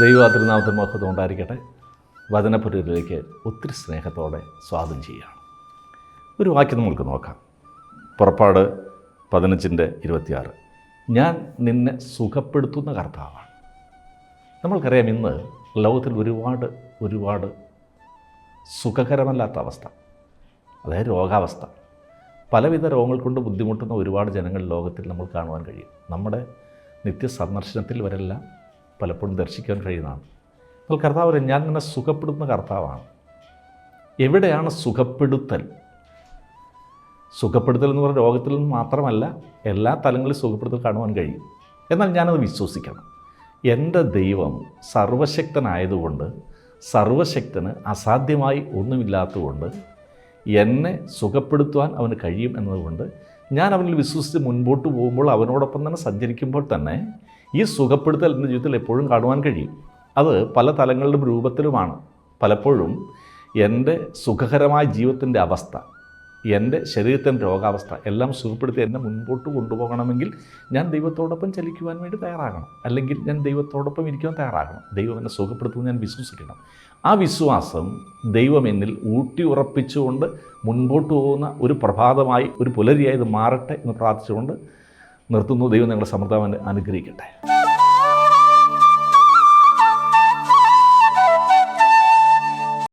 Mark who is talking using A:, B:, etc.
A: ദൈവ തിരുനാമത്തിന് മഹത്വം ഉണ്ടായിരിക്കട്ടെ. വചനപുരയിലേക്ക് ഒത്തിരി സ്നേഹത്തോടെ സ്വാഗതം ചെയ്യുകയാണ്. ഒരു വാക്യം നമുക്ക് നോക്കാം. പുറപ്പാട് പതിനഞ്ചിന്റെ ഇരുപത്തിയാറ്. ഞാൻ നിന്നെ സുഖപ്പെടുത്തുന്ന കർത്താവാണ്. നമ്മൾക്കറിയാം ഇന്ന് ലോകത്തിൽ ഒരുപാട് ഒരുപാട് സുഖകരമല്ലാത്ത അവസ്ഥ. അതായത് രോഗാവസ്ഥ. പലവിധ രോഗങ്ങൾ കൊണ്ട് ബുദ്ധിമുട്ടുന്ന ഒരുപാട് ജനങ്ങൾ ലോകത്തിൽ നമ്മൾ കാണുവാൻ കഴിയും. നമ്മുടെ നിത്യ സന്ദർശനത്തിൽ വരെല്ലാം പലപ്പോഴും ദർശിക്കാൻ കഴിയുന്നതാണ്. എന്നാൽ കർത്താവ് ഞാൻ നിന്നെ സുഖപ്പെടുത്തുന്ന കർത്താവാണ്. എവിടെയാണ് സുഖപ്പെടുത്തൽ? സുഖപ്പെടുത്തൽ എന്ന് പറഞ്ഞ രോഗത്തിൽ നിന്ന് മാത്രമല്ല എല്ലാ തലങ്ങളിലും സുഖപ്പെടുത്തൽ കാണുവാൻ കഴിയും. എന്നാൽ ഞാനത് വിശ്വസിക്കണം. എന്റെ ദൈവം സർവശക്തനായതുകൊണ്ട് സർവശക്തന് അസാധ്യമായി ഒന്നുമില്ലാത്തതുകൊണ്ട് എന്നെ സുഖപ്പെടുത്തുവാൻ അവന് കഴിയും എന്നതുകൊണ്ട് ഞാൻ അവനിൽ വിശ്വസിച്ച് മുൻപോട്ട് പോകുമ്പോൾ അവനോടൊപ്പം തന്നെ സഞ്ചരിക്കുമ്പോൾ തന്നെ ഈ സുഖപ്പെടുത്തൽ എന്റെ ജീവിതത്തിൽ എപ്പോഴും കാണുവാൻ കഴിയും. അത് പല തലങ്ങളിലും രൂപത്തിലുമാണ്. പലപ്പോഴും എന്റെ സുഖകരമായ ജീവിതത്തിന്റെ അവസ്ഥ എന്റെ ശരീരത്തിന്റെ രോഗാവസ്ഥ എല്ലാം സുഖപ്പെടുത്തി എന്നെ മുൻപോട്ട് കൊണ്ടുപോകണമെങ്കിൽ ഞാൻ ദൈവത്തോടൊപ്പം ചലിക്കുവാൻ വേണ്ടി തയ്യാറാകണം. അല്ലെങ്കിൽ ഞാൻ ദൈവത്തോടൊപ്പം ഇരിക്കുവാൻ തയ്യാറാകണം. ദൈവം എന്നെ സുഖപ്പെടുത്തുമെന്ന് ഞാൻ വിശ്വസിക്കണം. ആ വിശ്വാസം ദൈവം എന്നിൽ ഊട്ടി ഉറപ്പിച്ചുകൊണ്ട് മുൻപോട്ട് പോകുന്ന ഒരു പ്രഭാതമായി ഒരു പുലരിയായി ഇത് മാറട്ടെ എന്ന് പ്രാർത്ഥിച്ചുകൊണ്ട് നിർത്തുന്നു. ദൈവം നിങ്ങളെ സമൃദ്ധമായി അനുഗ്രഹിക്കട്ടെ.